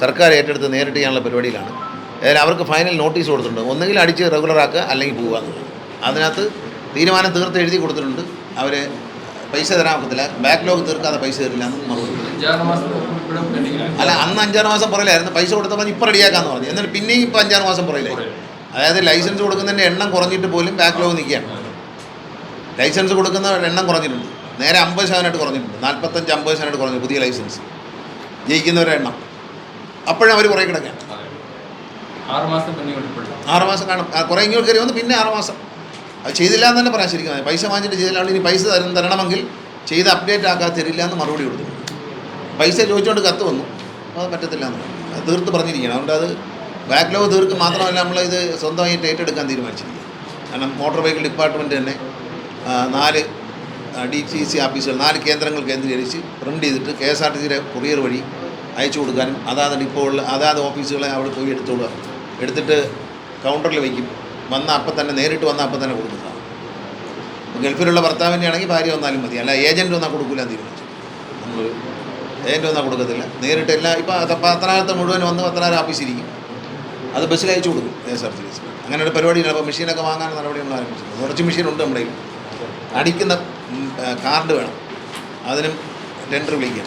സർക്കാർ ഏറ്റെടുത്ത് നേരിട്ട് ചെയ്യാനുള്ള പരിപാടിയിലാണ്. അതായത് അവർക്ക് ഫൈനൽ നോട്ടീസ് കൊടുത്തിട്ടുണ്ട്. ഒന്നുകിൽ അടിച്ച് റെഗുലറാക്കുക അല്ലെങ്കിൽ പോവുക എന്നുള്ളത് അതിനകത്ത് തീരുമാനം തീർത്ത് എഴുതി കൊടുത്തിട്ടുണ്ട്. അവർ പൈസ തരാൻ ഒക്കത്തില്ല. ബാക്ക്ലോഗ് തീർക്കാതെ പൈസ തരില്ല എന്ന് മറുപടി അല്ല അന്ന് അഞ്ചാറ് മാസം പറയില്ലായിരുന്നു പൈസ കൊടുത്തപ്പോൾ ഇപ്പം റെഡിയാക്കാന്ന് പറഞ്ഞു. എന്നിട്ട് പിന്നെയും ഇപ്പോൾ അഞ്ചാറ് മാസം പുറകിലായി അതായത് ലൈസൻസ് കൊടുക്കുന്നതിന്റെ എണ്ണം കുറഞ്ഞിട്ട് പോലും ബാക്ക്ലോഗ് നിൽക്കുകയാണ്. ലൈസൻസ് കൊടുക്കുന്ന എണ്ണം കുറഞ്ഞിട്ടുണ്ട്. നേരെ അമ്പത് ശതമാനമായിട്ട് കുറഞ്ഞിട്ടുണ്ട്. നാൽപ്പത്തഞ്ച് അമ്പത് ശതമാനമായിട്ട് കുറഞ്ഞു. പുതിയ ലൈസൻസ് ജയിക്കുന്നവരുടെ എണ്ണം. അപ്പോഴും അവർ കുറേ കിടക്കാം ആറുമാസം കാണും. കുറേ ഇങ്ങോട്ട് കയറി വന്ന് പിന്നെ ആറ് മാസം. അത് ചെയ്തില്ല എന്ന് തന്നെ പറയാൻ ശരിക്കും പൈസ വാങ്ങിച്ചിട്ട് ചെയ്തില്ല. ഇനി പൈസ തരും തരണമെങ്കിൽ ചെയ്ത് അപ്ഡേറ്റ് ആക്കാൻ തരില്ല എന്ന് മറുപടി കൊടുത്തു. പൈസ ചോദിച്ചുകൊണ്ട് കത്ത് വന്നു. അത് പറ്റത്തില്ല എന്ന് അത് തീർത്ത് പറഞ്ഞിരിക്കണം അതുകൊണ്ട് അത് ബാക്ക്ലോഗ് തീർക്കും മാത്രമല്ല നമ്മൾ ഇത് സ്വന്തമായിട്ട് ഏറ്റെടുക്കാൻ തീരുമാനിച്ചിരിക്കുക കാരണം മോട്ടോർ വെഹിക്കിൾ ഡിപ്പാർട്ട്മെന്റ് തന്നെ നാല് ഡി സി സി ഓഫീസുകൾ നാല് കേന്ദ്രങ്ങൾ കേന്ദ്രീകരിച്ച് പ്രിന്റ് ചെയ്തിട്ട് കെ എസ് ആർ ടി സിയുടെ കൊറിയർ വഴി അയച്ചു കൊടുക്കാനും അതാത് ഡിപ്പോകളിൽ അതാത് ഓഫീസുകളെ അവിടെ പോയി എടുത്തോളുക. എടുത്തിട്ട് കൗണ്ടറിൽ വയ്ക്കും വന്ന അപ്പം തന്നെ നേരിട്ട് വന്ന അപ്പം തന്നെ കൊടുക്കുന്നതാണ് ഗൾഫിലുള്ള ഭർത്താവിന്റെ ആണെങ്കിൽ ഭാര്യ വന്നാലും മതി. അല്ല ഏജന്റ് വന്നാൽ കൊടുക്കില്ല എന്ന് തീരുമാനിച്ചു. നമ്മൾ ഏജന്റ് വന്നാൽ കൊടുക്കത്തില്ല. നേരിട്ട് എല്ലാ ഇപ്പോൾ പത്തനാപുരത്ത് മുഴുവൻ വന്ന് പത്തനാപുരം ഓഫീസിരിക്കും അത് ബസ്സിൽ അയച്ചു കൊടുക്കും K S R T C അങ്ങനെ ഒരു പരിപാടിയില്ല അപ്പോൾ മെഷീനൊക്കെ വാങ്ങാൻ നടപടി നമ്മൾ ആരംഭിച്ചത് കുറച്ച് മെഷീൻ ഉണ്ട് നമ്മുടെ അടിക്കുന്ന കാർഡ് വേണം. അതിനും ടെൻഡർ വിളിക്കാം.